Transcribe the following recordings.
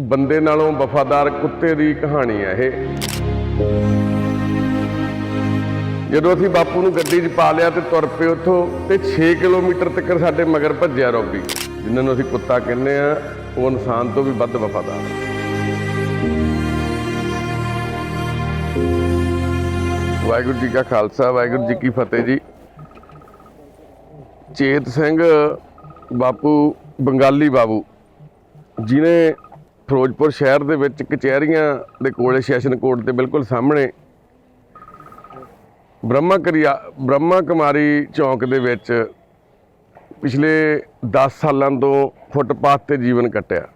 ਬੰਦੇ ਨਾਲੋਂ ਵਫਾਦਾਰ ਕੁੱਤੇ ਦੀ ਕਹਾਣੀ ਹੈ ਇਹ। ਜਦੋਂ ਅਸੀਂ ਬਾਪੂ ਨੂੰ ਗੱਡੀ 'ਚ ਪਾ ਲਿਆ ਤੇ ਤੁਰ ਪਏ ਉੱਥੋਂ ਤੇ 6 ਕਿਲੋਮੀਟਰ ਤੱਕ ਸਾਡੇ ਮਗਰ ਭੱਜਿਆ ਰੋਬੀ, ਜਿਨ੍ਹਾਂ ਨੂੰ ਅਸੀਂ ਕੁੱਤਾ ਕਹਿੰਦੇ ਆ ਉਹ ਇਨਸਾਨ ਤੋਂ ਵੀ ਵੱਧ ਵਫਾਦਾਰ ਹੈ। ਵਾਹਿਗੁਰੂ ਜੀ ਕਾ ਖਾਲਸਾ, ਵਾਹਿਗੁਰੂ ਜੀ ਕੀ ਫਤਿਹ ਜੀ। ਚੇਤ ਸਿੰਘ, ਬਾਪੂ ਬੰਗਾਲੀ ਬਾਬੂ, ਜਿਨੇ ਫਿਰੋਜ਼ਪੁਰ ਸ਼ਹਿਰ ਦੇ ਵਿੱਚ ਕਚਹਿਰੀਆਂ ਦੇ ਕੋਲੇ, ਸੈਸ਼ਨ ਕੋਰਟ ਦੇ ਬਿਲਕੁਲ ਸਾਹਮਣੇ, ਬ੍ਰਹਮਾ ਕਰਿਆ, ਬ੍ਰਹਮਾ ਕੁਮਾਰੀ ਚੌਂਕ ਦੇ ਵਿੱਚ ਪਿਛਲੇ 10 ਸਾਲਾਂ ਤੋਂ ਫੁੱਟਪਾਥ ਤੇ ਜੀਵਨ ਕੱਟਿਆ।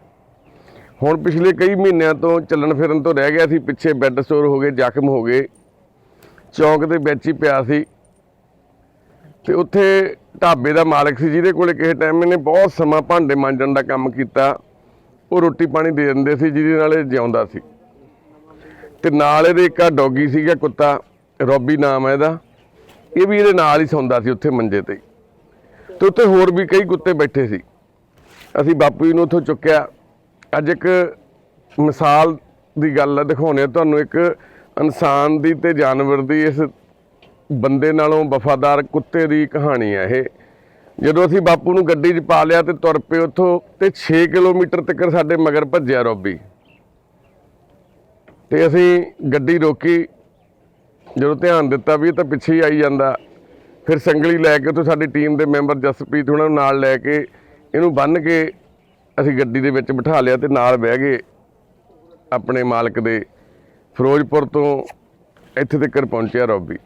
ਹੁਣ ਪਿਛਲੇ ਕਈ ਮਹੀਨਿਆਂ ਤੋਂ ਚੱਲਣ ਫਿਰਨ ਤੋਂ ਰਹਿ ਗਿਆ ਸੀ, ਪਿੱਛੇ ਬੈੱਡ ਸਟੋਰ ਹੋ ਗਏ, ਜ਼ਖਮ ਹੋ ਗਏ, ਚੌਂਕ ਦੇ ਵਿੱਚ ਹੀ ਪਿਆ ਸੀ। ਤੇ ਉੱਥੇ ਢਾਬੇ ਦਾ ਮਾਲਕ ਸੀ, ਜਿਹਦੇ ਕੋਲੇ ਕਿਸੇ ਟਾਈਮ ਇਹਨੇ ਬਹੁਤ ਸਮਾਂ ਭਾਂਡੇ ਮਾਂਜਣ ਦਾ ਕੰਮ ਕੀਤਾ। ਉਹ ਰੋਟੀ ਪਾਣੀ ਦੇ ਦਿੰਦੇ ਸੀ, ਜਿਹਦੇ ਨਾਲ ਇਹ ਜਿਉਂਦਾ ਸੀ। ਤੇ ਨਾਲ ਇਹਦੇ ਇੱਕ ਆ ਡੌਗੀ ਸੀਗਾ, ਕੁੱਤਾ। ਰੋਬੀ ਨਾਮ ਹੈ ਇਹਦਾ। ਇਹ ਵੀ ਇਹਦੇ ਨਾਲ ਹੀ ਸੌਂਦਾ ਸੀ, ਉੱਥੇ ਮੰਜੇ ਤੇ। ਹੀ। ਤੇ ਉੱਥੇ ਹੋਰ ਵੀ ਕਈ ਕੁੱਤੇ ਬੈਠੇ ਸੀ। ਅਸੀਂ ਬਾਪੂ ਜੀ ਨੂੰ ਉੱਥੋਂ ਚੁੱਕਿਆ। ਅੱਜ ਇੱਕ ਮਿਸਾਲ ਦੀ ਗੱਲ ਹੈ ਦਿਖਾਉਣੇ ਤੁਹਾਨੂੰ। ਇੱਕ ਇਨਸਾਨ ਦੀ ਤੇ ਜਾਨਵਰ ਦੀ ਇਸ ਬੰਦੇ ਨਾਲੋਂ ਵਫਾਦਾਰ ਕੁੱਤੇ ਦੀ ਕਹਾਣੀ ਹੈ ਇਹ। ਜਦੋਂ ਅਸੀਂ ਬਾਪੂ ਨੂੰ ਗੱਡੀ 'ਚ ਪਾ ਲਿਆ ਤੇ ਤੁਰ ਪਏ ਉੱਥੋਂ ਤੇ 6 ਕਿਲੋਮੀਟਰ ਤੱਕ ਸਾਡੇ ਮਗਰ ਭੱਜਿਆ ਰੋਬੀ। ਤੇ ਅਸੀਂ ਗੱਡੀ ਰੋਕੀ। ਜਦੋਂ ਧਿਆਨ ਦਿੱਤਾ ਵੀ ਇਹ ਤਾਂ ਪਿੱਛੇ ਹੀ ਆਈ ਜਾਂਦਾ, ਫਿਰ ਸੰਗਲੀ ਲੈ ਕੇ ਉੱਥੋਂ ਸਾਡੀ ਟੀਮ ਦੇ ਮੈਂਬਰ ਜਸਪ੍ਰੀਤ ਉਹਨਾਂ ਨੂੰ ਨਾਲ ਲੈ ਕੇ ਇਹਨੂੰ ਬੰਨ੍ਹ ਕੇ ਅਸੀਂ ਗੱਡੀ ਦੇ ਵਿੱਚ ਬਿਠਾ ਲਿਆ ਤੇ ਨਾਲ ਬਹਿ ਗਏ ਆਪਣੇ ਮਾਲਕ ਦੇ ਫਿਰੋਜ਼ਪੁਰ ਤੋਂ ਇੱਥੇ ਤੱਕ ਪਹੁੰਚਿਆ ਰੋਬੀ।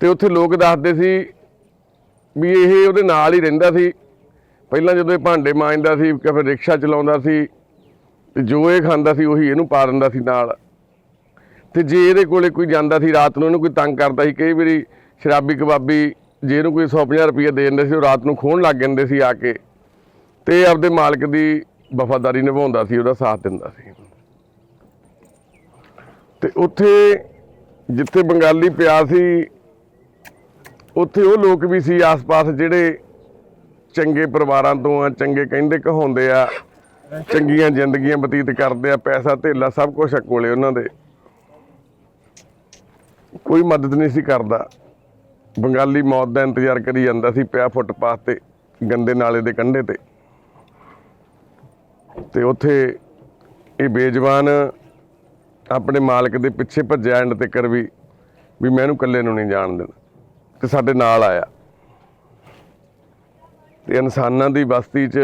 ਤੇ ਉੱਥੇ ਲੋਕ ਦੱਸਦੇ ਸੀ ਵੀ ਇਹ ਉਹਦੇ ਨਾਲ ਹੀ ਰਹਿੰਦਾ ਸੀ। ਪਹਿਲਾਂ ਜਦੋਂ ਇਹ ਭਾਂਡੇ ਮਾਂਜਦਾ ਸੀ ਕਿ ਫਿਰ ਰਿਕਸ਼ਾ ਚਲਾਉਂਦਾ ਸੀ, ਤੇ ਜੋ ਇਹ ਖਾਂਦਾ ਸੀ ਉਹੀ ਇਹਨੂੰ ਪਾ ਦਿੰਦਾ ਸੀ ਨਾਲ। ਤੇ ਜੇ ਇਹਦੇ ਕੋਲੇ ਕੋਈ ਜਾਂਦਾ ਸੀ ਰਾਤ ਨੂੰ, ਇਹਨੂੰ ਕੋਈ ਤੰਗ ਕਰਦਾ ਸੀ, ਕਈ ਵਾਰੀ ਸ਼ਰਾਬੀ ਕਬਾਬੀ ਜੇ ਇਹਨੂੰ ਕੋਈ 150 ਰੁਪਏ ਦੇ ਦਿੰਦੇ ਸੀ, ਉਹ ਰਾਤ ਨੂੰ ਖੋਣ ਲੱਗ ਜਾਂਦੇ ਸੀ ਆ ਕੇ। ਤੇ ਆਪਦੇ ਮਾਲਕ ਦੀ ਵਫਾਦਾਰੀ ਨਿਭਾਉਂਦਾ ਸੀ, ਉਹਦਾ ਸਾਥ ਦਿੰਦਾ ਸੀ। ਤੇ ਉੱਥੇ ਜਿੱਥੇ ਬੰਗਾਲੀ ਪਿਆ ਸੀ ਉੱਥੇ ਉਹ ਲੋਕ ਵੀ ਸੀ ਆਸ-ਪਾਸ ਜਿਹੜੇ ਚੰਗੇ ਪਰਿਵਾਰਾਂ ਤੋਂ ਆ, ਚੰਗੇ ਕਹਿੰਦੇ ਕਹਾਉਂਦੇ ਆ, ਚੰਗੀਆਂ ਜ਼ਿੰਦਗੀਆਂ ਬਤੀਤ ਕਰਦੇ ਆ, ਪੈਸਾ ਧੇਲਾ ਸਭ ਕੁਝ ਆ ਕੋਲੇ ਉਹਨਾਂ ਦੇ। ਕੋਈ ਮਦਦ ਨਹੀਂ ਸੀ ਕਰਦਾ। ਬੰਗਾਲੀ ਮੌਤ ਦਾ ਇੰਤਜ਼ਾਰ ਕਰੀ ਜਾਂਦਾ ਸੀ ਪਿਆ ਫੁੱਟਪਾਥ ਤੇ, ਗੰਦੇ ਨਾਲੇ ਦੇ ਕੰਢੇ ਤੇ। ਤੇ ਉੱਥੇ ਇਹ ਬੇਜਵਾਨ ਆਪਣੇ ਮਾਲਕ ਦੇ ਪਿੱਛੇ ਭੱਜਿਆ ਐਂਡ ਤੇ ਕਰ ਵੀ ਵੀ ਮੈਂ ਇਕੱਲੇ ਨੂੰ ਨਹੀਂ ਜਾਣ ਦੇਣਾ। ਤੇ ਸਾਡੇ ਨਾਲ ਆਇਆ। ਤੇ ਇਨਸਾਨਾਂ ਦੀ ਬਸਤੀ 'ਚ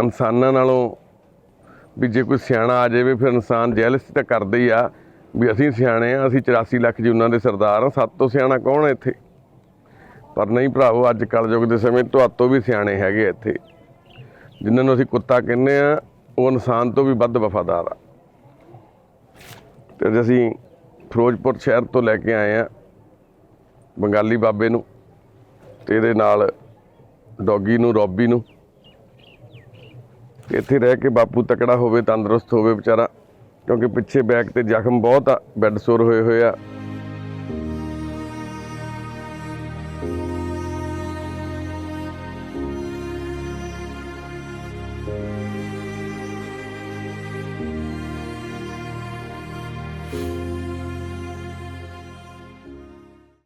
ਇਨਸਾਨਾਂ ਨਾਲੋਂ ਵੀ ਜੇ ਕੋਈ ਸਿਆਣਾ ਆ ਜਾਵੇ, ਫਿਰ ਇਨਸਾਨ ਜੈਲਸ ਤਾਂ ਕਰਦੇ ਹੀ ਆ ਵੀ ਅਸੀਂ ਸਿਆਣੇ ਆ, ਅਸੀਂ 84 ਲੱਖ ਜੀ ਉਹਨਾਂ ਦੇ ਸਰਦਾਰ ਆ ਸੱਤ ਤੋਂ ਸਿਆਣਾ ਕੌਣ ਹੈ ਇੱਥੇ? ਪਰ ਨਹੀਂ ਭਰਾਵੋ, ਅੱਜ ਕਲਯੁਗ ਦੇ ਸਮੇਂ ਤੁਹਾਤੋਂ ਵੀ ਸਿਆਣੇ ਹੈਗੇ ਇੱਥੇ। ਜਿਨ੍ਹਾਂ ਨੂੰ ਅਸੀਂ ਕੁੱਤਾ ਕਹਿੰਦੇ ਆ, ਉਹ ਇਨਸਾਨ ਤੋਂ ਵੀ ਵੱਧ ਵਫਾਦਾਰ ਆ। ਤੇ ਅੱਜ ਅਸੀਂ ਫਿਰੋਜ਼ਪੁਰ ਸ਼ਹਿਰ ਤੋਂ ਲੈ ਕੇ ਆਏ ਆ। ਬੰਗਾਲੀ ਬਾਬੇ ਨੂੰ ਤੇ ਇਹਦੇ ਨਾਲ ਡੌਗੀ ਨੂੰ, ਰੌਬੀ ਨੂੰ। ਇੱਥੇ ਰਹਿ ਕੇ ਬਾਪੂ ਤਕੜਾ ਹੋਵੇ, ਤੰਦਰੁਸਤ ਹੋਵੇ ਵਿਚਾਰਾ, ਕਿਉਂਕਿ ਪਿੱਛੇ ਬੈਕ ਤੇ ਜ਼ਖਮ ਬਹੁਤ ਆ, ਬੈੱਡ ਸੋਰ ਹੋਏ ਹੋਏ ਆ।